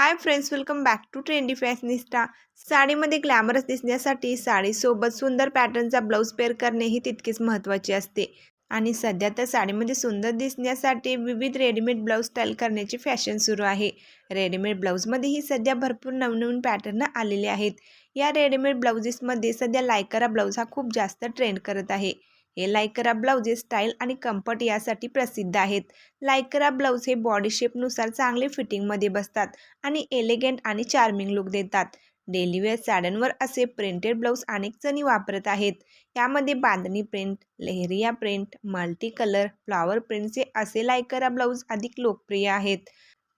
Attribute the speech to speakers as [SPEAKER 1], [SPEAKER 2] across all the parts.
[SPEAKER 1] Hi friends welcome back to trendy fashionista साडीमध्ये glamorous दिसण्यासाठी साडीसोबत सुंदर पॅटर्नचा ब्लाऊज पेअर करणे ही तितकीच महत्त्वाचे असते. आणि सध्या तर साडीमध्ये सुंदर दिसण्यासाठी विविध रेडीमेड ब्लाऊज स्टाईल करण्याची फॅशन सुरू आहे. रेडीमेड ब्लाऊजमध्येही सध्या भरपूर नवनवीन पॅटर्न आलेले आहेत. या रेडीमेड ब्लाऊजेसमध्ये सध्या लायकरा ब्लाऊज हा खूप जास्त ट्रेंड करत आहे. हे लायकरा ब्लाउजेस स्टाईल आणि कम्फर्ट यासाठी प्रसिद्ध आहेत. लायकरा ब्लाऊज हे बॉडी शेपनुसार चांगले फिटिंगमध्ये बसतात आणि एलिगंट आणि चार्मिंग लुक देतात. डेलीवेअर साड्यांवर असे प्रिंटेड ब्लाऊज अनेक जणी वापरत आहेत. यामध्ये bandhani print leheriya print multi colour flower प्रिंटचे असे लायकरा ब्लाऊज अधिक लोकप्रिय आहेत.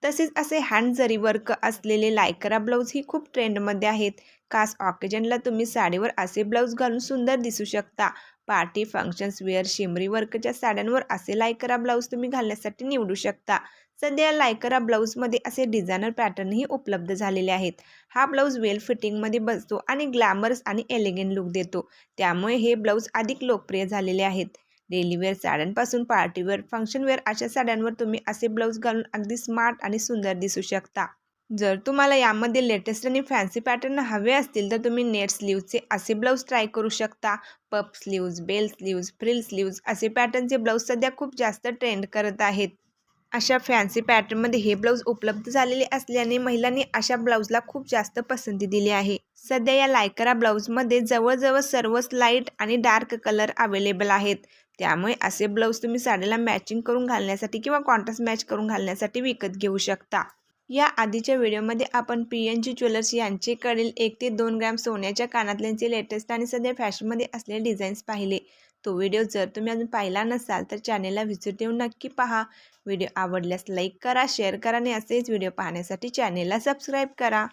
[SPEAKER 1] तसेच असे हँड जरी वर्क असलेले लायकरा ब्लाऊज ही खूप ट्रेंडमध्ये आहेत. खास ऑकेजनला तुम्ही साडीवर असे ब्लाऊज घालून सुंदर दिसू शकता. पार्टी फंक्शन्स वेअर शिमरी वर्कच्या साड्यांवर असे लायकरा ब्लाऊज तुम्ही घालण्यासाठी निवडू शकता. सध्या लायकरा ब्लाऊजमध्ये असे डिझायनर पॅटर्नही उपलब्ध झालेले आहेत. हा ब्लाऊज वेल फिटिंगमध्ये बसतो आणि ग्लॅमरस आणि एलिगंट लुक देतो. त्यामुळे हे ब्लाऊज अधिक लोकप्रिय झालेले आहेत. डेलीवेअर साड्यांपासून पार्टीवेअर फंक्शनवेअर अशा साड्यांवर तुम्ही असे ब्लाऊज घालून अगदी स्मार्ट आणि सुंदर दिसू शकता. जर तुम्हाला यामध्ये लेटेस्ट आणि फॅन्सी पॅटर्न हवे असतील तर तुम्ही नेट स्लीवचे असे ब्लाऊज ट्राय करू शकता. Puff sleeves bell sleeves frill sleeves असे पॅटर्नचे ब्लाऊज सध्या खूप जास्त ट्रेंड करत आहेत. अशा फॅन्सी पॅटर्नमध्ये हे ब्लाऊज उपलब्ध झालेले असल्याने महिलांनी अशा ब्लाऊजला खूप जास्त पसंती दिली आहे. सध्या या लायकरा ब्लाऊजमध्ये जवळजवळ सर्वच लाइट आणि डार्क कलर अवेलेबल आहेत. त्यामुळे असे ब्लाऊज तुम्ही साडीला मॅचिंग करून घालण्यासाठी किंवा कॉन्ट्रास्ट मॅच करून घालण्यासाठी विकत घेऊ शकता. या आधीच्या व्हिडिओमध्ये आपण पी एन जी ज्वेलर्स यांचेकडील एक ते दोन ग्रॅम सोन्याच्या कानातल्यांचे लेटेस्ट आणि सध्या फॅशनमध्ये असलेले डिझाईन्स पाहिले. तो व्हिडिओ जर तुम्ही अजून पाहिला नसाल तर चॅनेलला व्हिजिट देऊन नक्की पहा. व्हिडिओ आवडल्यास लाईक करा शेअर करा आणि असेच व्हिडिओ पाहण्यासाठी चॅनेलला सबस्क्राईब करा.